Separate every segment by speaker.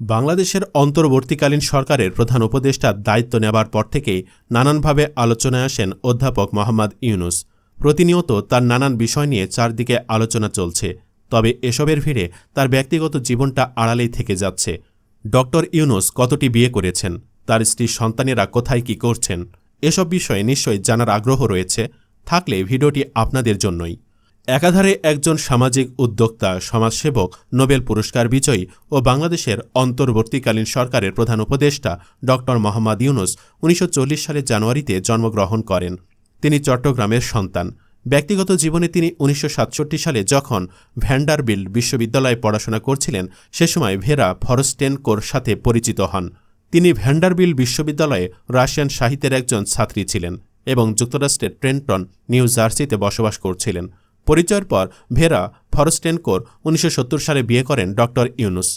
Speaker 1: বাংলাদেশের অন্তর্বর্তীকালীন সরকারের প্রধান উপদেষ্টার দায়িত্ব নেবার পর থেকেই নানানভাবে আলোচনায় আসেন অধ্যাপক মোহাম্মদ ইউনুস। প্রতিনিয়ত তার নানান বিষয় নিয়ে চারদিকে আলোচনা চলছে, তবে এসবের ভিড়ে তার ব্যক্তিগত জীবনটা আড়ালেই থেকে যাচ্ছে। ডক্টর ইউনুস কতটি বিয়ে করেছেন, তার স্ত্রীর সন্তানেরা কোথায় কি করছেন, এসব বিষয়ে নিশ্চয়ই জানার আগ্রহ রয়েছে, থাকলে ভিডিওটি আপনাদের জন্যই। একাধারে একজন সামাজিক উদ্যোক্তা, সমাজসেবক, নোবেল পুরস্কার বিজয়ী ও বাংলাদেশের অন্তর্বর্তীকালীন সরকারের প্রধান উপদেষ্টা ড. মোহাম্মদ ইউনুস উনিশশো সালের জানুয়ারিতে জন্মগ্রহণ করেন। তিনি চট্টগ্রামের সন্তান। ব্যক্তিগত জীবনে তিনি উনিশশো সাতষট্টি সালে যখন ভ্যান্ডারবিল বিশ্ববিদ্যালয়ে পড়াশোনা করছিলেন, সে সময় ভেরা ফরস্টেনকোর সাথে পরিচিত হন। তিনি ভ্যান্ডারবিল বিশ্ববিদ্যালয়ে রাশিয়ান সাহিত্যের একজন ছাত্রী ছিলেন এবং যুক্তরাষ্ট্রের ট্রেন্টন, নিউ জার্সিতে বসবাস করছিলেন। পরিচয়ের পর ভেরা ফরস্টেনকোর উনিশশো সত্তর সালে বিয়ে করেন ডক্টর ইউনুস।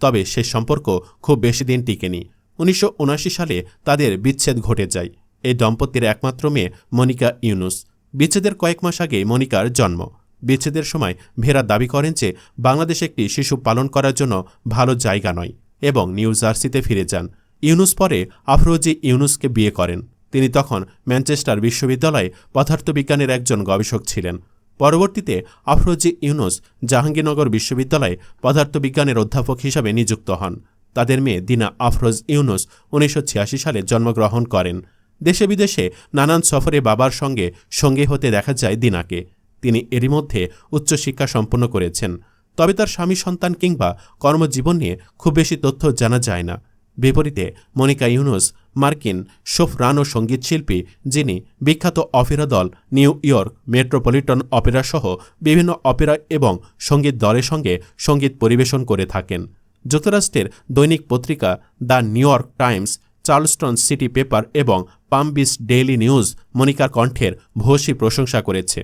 Speaker 1: তবে সে সম্পর্ক খুব বেশি দিন টিকেনি। উনিশশো সালে তাদের বিচ্ছেদ ঘটে যায়। এই দম্পতির একমাত্র মেয়ে মনিকা ইউনুস। বিচ্ছেদের কয়েক মাস আগে মনিকার জন্ম। বিচ্ছেদের সময় ভেরা দাবি করেন যে বাংলাদেশ একটি শিশু পালন করার জন্য ভালো জায়গা নয় এবং নিউ জার্সিতে ফিরে যান। ইউনুস পরে আফরোজি ইউনুসকে বিয়ে করেন। তিনি তখন ম্যানচেস্টার বিশ্ববিদ্যালয়ে পদার্থবিজ্ঞানের একজন গবেষক ছিলেন। পরবর্তীতে আফরোজি ইউনুস জাহাঙ্গীরনগর বিশ্ববিদ্যালয়ে পদার্থবিজ্ঞানের অধ্যাপক হিসাবে নিযুক্ত হন। তাদের মেয়ে দিনা আফরোজ ইউনুস উনিশশো ছিয়াশি সালে জন্মগ্রহণ করেন। দেশে বিদেশে নানান সফরে বাবার সঙ্গে সঙ্গী হতে দেখা যায় দিনাকে। তিনি এরই মধ্যে উচ্চশিক্ষা সম্পন্ন করেছেন। তবে তার স্বামী সন্তান কিংবা কর্মজীবন নিয়ে খুব বেশি তথ্য জানা যায় না। বিপরীতে মনিকা ইউনুস, মার্কিন সোফরানো সঙ্গীতশিল্পী যিনি বিখ্যাত অপেরা দল নিউ ইয়র্ক মেট্রোপলিটন অপেরা সহ বিভিন্ন অপেরা এবং সংগীত দলের সঙ্গে সংগীত পরিবেশন করে থাকেন। যুক্তরাষ্ট্রের দৈনিক পত্রিকা the New York Times, Charleston City Paper এবং পামবিস ডেইলি নিউজ মনিকার কণ্ঠের ভূয়সী প্রশংসা করেছে।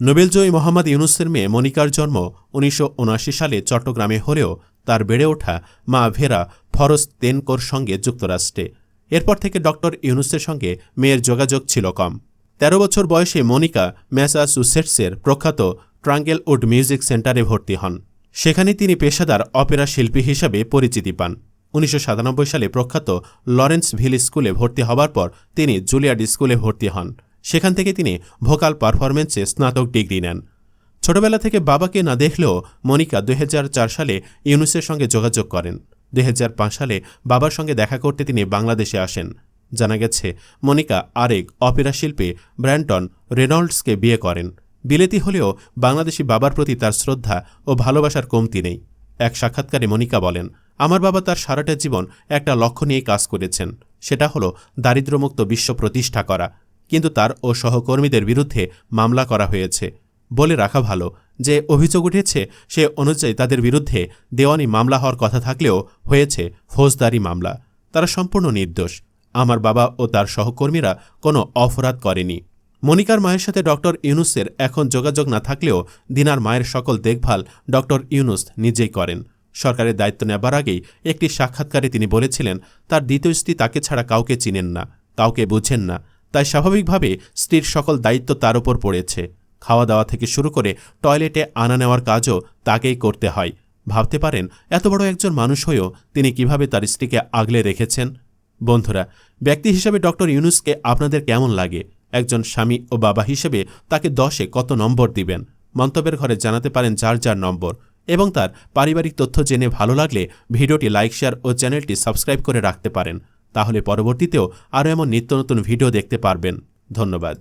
Speaker 1: নোবেলজয়ী মোহাম্মদ ইউনুসের মেয়ে মনিকার জন্ম উনিশশো উনআশি সালে চট্টগ্রামে হলেও তার বেড়ে ওঠা মা ভেরা ফরজ তেনকোর সঙ্গে যুক্তরাষ্ট্রে। এরপর থেকে ডক্টর ইউনুসের সঙ্গে মেয়ের যোগাযোগ ছিল কম। তেরো বছর বয়সে মনিকা ম্যাসাচুসেটসের প্রখ্যাত ট্রাঙ্গেল উড মিউজিক সেন্টারে ভর্তি হন। সেখানে তিনি পেশাদার অপেরা শিল্পী হিসাবে পরিচিতি পান। উনিশশো সাতানব্বই সালে প্রখ্যাত লরেন্স ভিল স্কুলে ভর্তি হবার পর তিনি জুলিয়ার্ড স্কুলে ভর্তি হন। সেখান থেকে তিনি ভোকাল পারফরমেন্সে স্নাতক ডিগ্রি নেন। ছোটবেলা থেকে বাবাকে না দেখলেও মনিকা দুই হাজার চার সালে ইউনুসের সঙ্গে যোগাযোগ করেন। দুই হাজার পাঁচ সালে বাবার সঙ্গে দেখা করতে তিনি বাংলাদেশে আসেন। জানা গেছে, মনিকা আরেক অপেরা শিল্পী ব্র্যান্টন রেনল্ডসকে বিয়ে করেন। বিলেতি হলেও বাংলাদেশি বাবার প্রতি তার শ্রদ্ধা ও ভালোবাসার কমতি নেই। এক সাক্ষাৎকারে মনিকা বলেন, আমার বাবা তার সারাটা জীবন একটা লক্ষ্য নিয়ে কাজ করেছেন। সেটা হলো দারিদ্র্যমুক্ত বিশ্ব প্রতিষ্ঠা করা। কিন্তু তার ও সহকর্মীদের বিরুদ্ধে মামলা করা হয়েছে। বলে রাখা ভালো যে অভিযোগ উঠেছে সে অনুযায়ী তাদের বিরুদ্ধে দেওয়ানি মামলা হওয়ার কথা থাকলেও হয়েছে ফৌজদারি মামলা। তারা সম্পূর্ণ নির্দোষ। আমার বাবা ও তার সহকর্মীরা কোনো অপরাধ করেনি। মনিকার মায়ের সাথে ডক্টর ইউনুসের এখন যোগাযোগ না থাকলেও দিনার মায়ের সকল দেখভাল ডক্টর ইউনুস নিজেই করেন। সরকারের দায়িত্ব নেবার আগেই একটি সাক্ষাৎকারে তিনি বলেছিলেন, তার দ্বিতীয় স্ত্রী তাকে ছাড়া কাউকে চিনেন না, কাউকে বুঝেন না। তাই স্বাভাবিকভাবে স্ত্রীর সকল দায়িত্ব তার উপর পড়েছে। খাওয়া দাওয়া থেকে শুরু করে টয়লেটে আনা নেওয়ার কাজও তাকেই করতে হয়। ভাবতে পারেন, এত বড় একজন মানুষ হয়েও তিনি কীভাবে তার স্ত্রীকে আগলে রেখেছেন? বন্ধুরা, ব্যক্তি হিসেবে ডক্টর ইউনুসকে আপনাদের কেমন লাগে? একজন স্বামী ও বাবা হিসেবে তাকে দশে কত নম্বর দিবেন? মন্তব্যের ঘরে জানাতে পারেন যার যার নম্বর। এবং তার পারিবারিক তথ্য জেনে ভালো লাগলে ভিডিওটি লাইক, শেয়ার ও চ্যানেলটি সাবস্ক্রাইব করে রাখতে পারেন। তাহলে পরবর্তীতেও আরও এমন নিত্য নতুন ভিডিও দেখতে পারবেন। ধন্যবাদ।